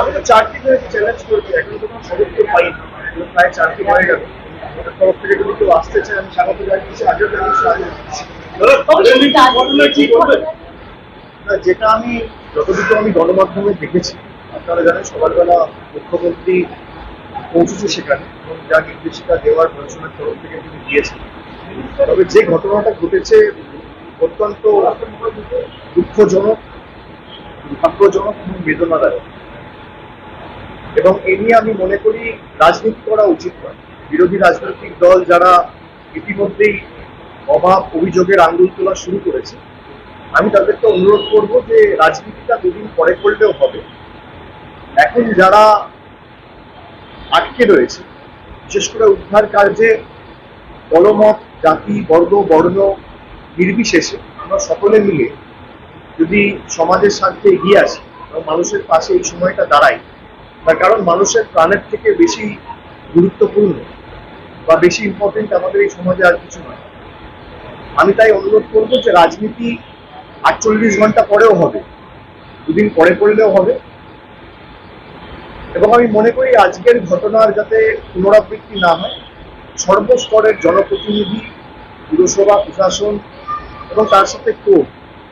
আমি তো চারটি ধরেছি চ্যালেঞ্জ করেছি এখন তো কোনো খবর তো পাই প্রায় চারটি হয়ে গেল। তরফ থেকে যদি কেউ আসতে চায় আমি স্বাগত জানিয়েছি আগেও জানিয়েছি। না যেটা আমি যতটুকু আমি গণমাধ্যমে দেখেছি আপনারা জানেন সকালবেলা মুখ্যমন্ত্রী পৌঁছেছে সেখানে এবং যা নির্দেশিকা দেওয়ার প্রশাসনের তরফ থেকে তিনি দিয়েছেন। তবে যে ঘটনাটা ঘটেছে অত্যন্ত দুঃখজনক দুর্ভাগ্যজনক এবং বেদনাদায়ক। এবং এ নিয়ে আমি মনে করি রাজনীতি করা উচিত নয়। বিরোধী রাজনৈতিক দল যারা ইতিমধ্যেই অভাব অভিযোগের আঙ্গুল তোলা শুরু করেছে, আমি তাদেরকে অনুরোধ করব যে রাজনীতিটা দুদিন পরে করলেও হবে। এখন যারা আটকে রয়েছে, বিশেষ করে উদ্ধার কার্যে দলমত, জাতি, বর্গ, বর্ণ নির্বিশেষে আমরা সকলে মিলে যদি সমাজের স্বার্থে এগিয়ে আসি এবং মানুষের পাশে এই সময়টা দাঁড়াই তার কারণ মানুষের প্রাণের থেকে বেশি গুরুত্বপূর্ণ বা বেশি ইম্পর্টেন্ট আমাদের এই সমাজে আর কিছু নয়। আমি তাই অনুরোধ করব যে রাজনীতি আটচল্লিশ ঘণ্টা পরেও হবে, দুদিন পরে করলেও হবে। এবং আমি মনে করি আজকের ঘটনার যাতে পুনরাবৃত্তি না হয়, সর্বস্তরের জনপ্রতিনিধি, পুরসভা, প্রশাসন এবং তার সাথে কোর্ট,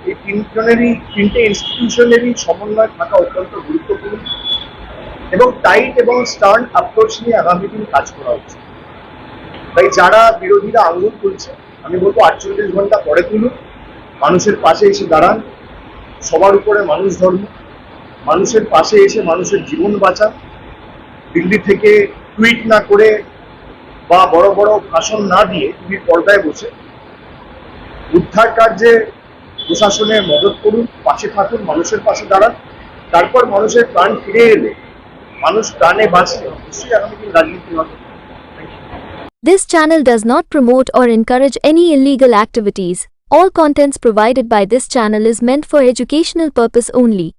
এই তিনজনেরই, তিনটে ইনস্টিটিউশনেরই সমন্বয় থাকা অত্যন্ত গুরুত্বপূর্ণ। এবং টাইট এবং স্টার্ন অ্যাপ্রোচ নিয়ে আগামী দিন কাজ করা উচিত। তাই যারা বিরোধীরা আঙ্গুল তুলছে, আমি বলব আটচল্লিশ ঘণ্টা পরে তুলুন, মানুষের পাশে এসে দাঁড়ান, সবার উপরে মানুষ ধর্ম, মানুষের পাশে এসে মানুষের জীবন বাঁচান, দিল্লি থেকে টুইট না করে বা বড় বড় ভাষণ না দিয়ে টিভির পর্দায় বসে উদ্ধার কার্যে প্রশাসনের মদত করুন, পাশে থাকুন, মানুষের পাশে দাঁড়ান, তারপর মানুষের প্রাণ ফিরে এলে মানুষ প্রাণে বাঁচলে নিশ্চয়ই আগামী দিন রাজনীতি হবে This channel does not promote or encourage any illegal activities. All contents provided by this channel is meant for educational purpose only.